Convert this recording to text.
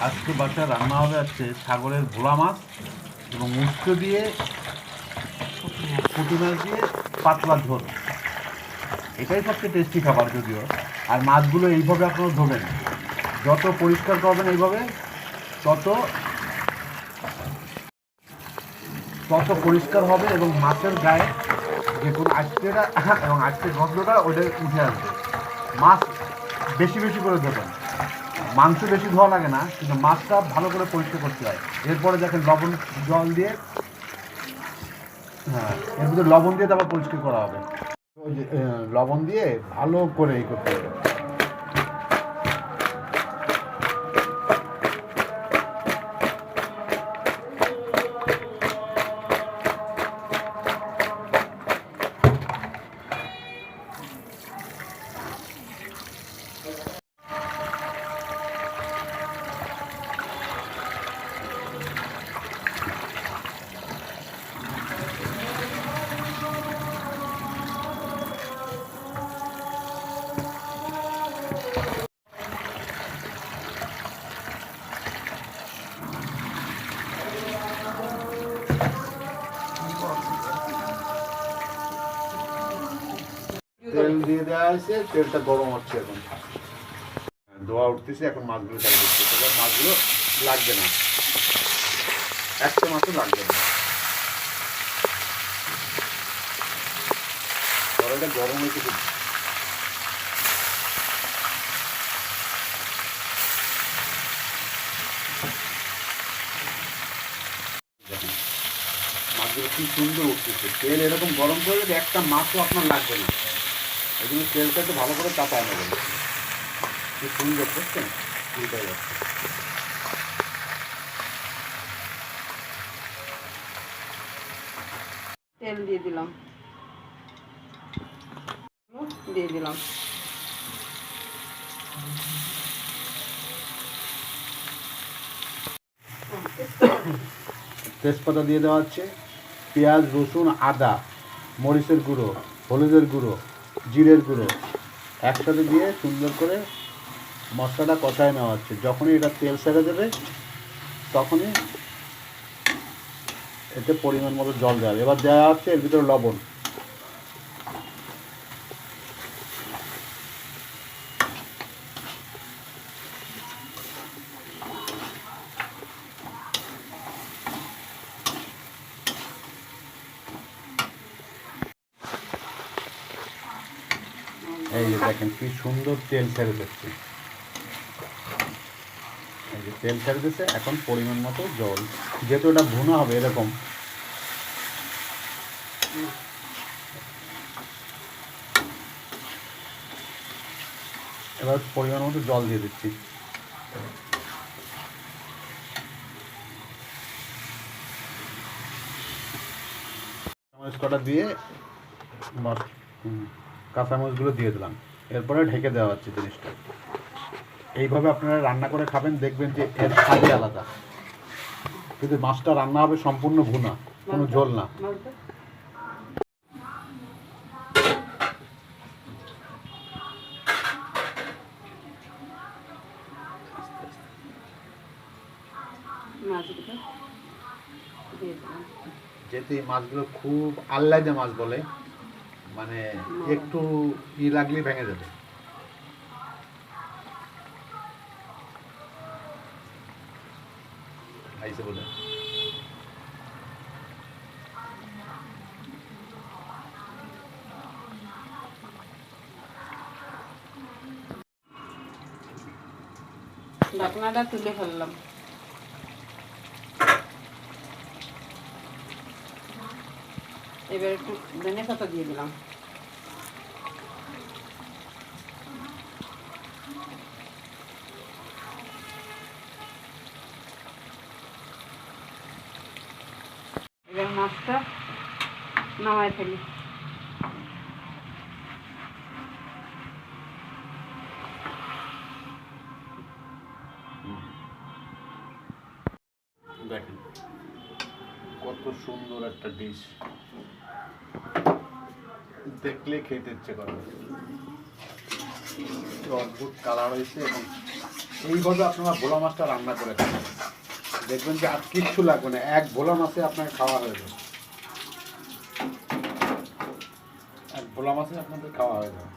আজকে বাসায় রান্না হবে হচ্ছে সাগরের ভোলা মাছ এবং উস্তো দিয়ে পুঁটি মাছ দিয়ে পাতলা ঝোল। এটাই সবচেয়ে টেস্টি খাবার যদিও। আর মাছগুলো এইভাবে আপনারা ধোবেন। যত পরিষ্কার করবেন এইভাবে, তত তত পরিষ্কার হবে এবং মাছের গায়ে যে কোনো আজকেটা এবং আজকের গন্ধটা ওইটা উঠে আসবে। মাছ বেশি বেশি করে দেবেন। মাংস বেশি ধোয়া লাগে না, কিন্তু মাছটা ভালো করে পরিষ্কার করতে হয়। এরপরে দেখেন লবণ জল দিয়ে হ্যাঁ এর মধ্যে লবণ দিয়ে তারপর পরিষ্কার করা হবে। লবণ দিয়ে ভালো করে এই করতে হবে। তেল দিয়ে দেওয়া হয়েছে, তেলটা গরম হচ্ছে এখন। ধোয়া উঠতেছে, এখন মাছগুলো দিচ্ছে। তাহলে মাছগুলো লাগবে না। একটা মাছও লাগবে না। কড়াইটা গরম হয়েছে। মাছগুলো কি সুন্দর উঠতেছে। তেল এরকম গরম করে দিলে একটা মাছও আপনার লাগবে না। এই জন্য তেলটা একটু ভালো করে চাপায় নেবেন কি সুন্দর বুঝছেন? উল্টে যাচ্ছে। তেল দিয়ে দিলাম। দিয়ে দিলাম। তেজপাতা দিয়ে দেওয়া হচ্ছে। পেঁয়াজ রসুন আদা মরিচের গুঁড়ো হলুদের গুঁড়ো। জিরের গুঁড়ো। একসাথে দিয়ে সুন্দর করে মশলাটা কষায় নেওয়া হচ্ছে। যখনই এটা তেল সেরে দেবে, তখনই এতে পরিমাণ মতো জল দেওয়া এবার দেওয়া হচ্ছে এর ভিতরে লবণ। এই যে দেখেন কি সুন্দর তেল ছেড়ে দিচ্ছে। এই যে তেল ছেড়ে দিচ্ছে এখন পরিমাণ মতো জল। যেহেতু এটা ভুনা হবে এরকম। এবার পরিমাণ মতো জল দিয়ে দিচ্ছি। দিয়ে হুম, কাঁচামরিচগুলো দিয়ে দিলাম। এরপরে ঢেকে দেওয়া হচ্ছে জিনিসটা। এইভাবে আপনারা রান্না করে খাবেন দেখবেন যে এর স্বাদই আলাদা। কিন্তু মাছটা রান্না হবে সম্পূর্ণ ভুনা কোনো ঝোল না। যেহেতু এই মাছগুলো খুব আল্লাদে মাছ বলে মানে একটু ই লাগলেই ভেঙে যাবে। আইসে বলে। ঢাকনাটা তুলে ফেললাম। এবার একটু ধনে পাতা দিয়ে দিলাম। এবার মাছটা নামায় ফেলি। দেখেন, কত সুন্দর একটা ডিশ দেখলে খেতে ইচ্ছে করে। অদ্ভুত কালার হয়েছে এবং এইভাবে আপনারা ভোলা মাছটা রান্না করে খাবেন দেখবেন যে আর কিচ্ছু লাগবে না, এক ভোলা মাছে আপনাকে খাওয়া হয়ে যাবে। এক ভোলা মাছে আপনাদের খাওয়া হয়ে যাবে।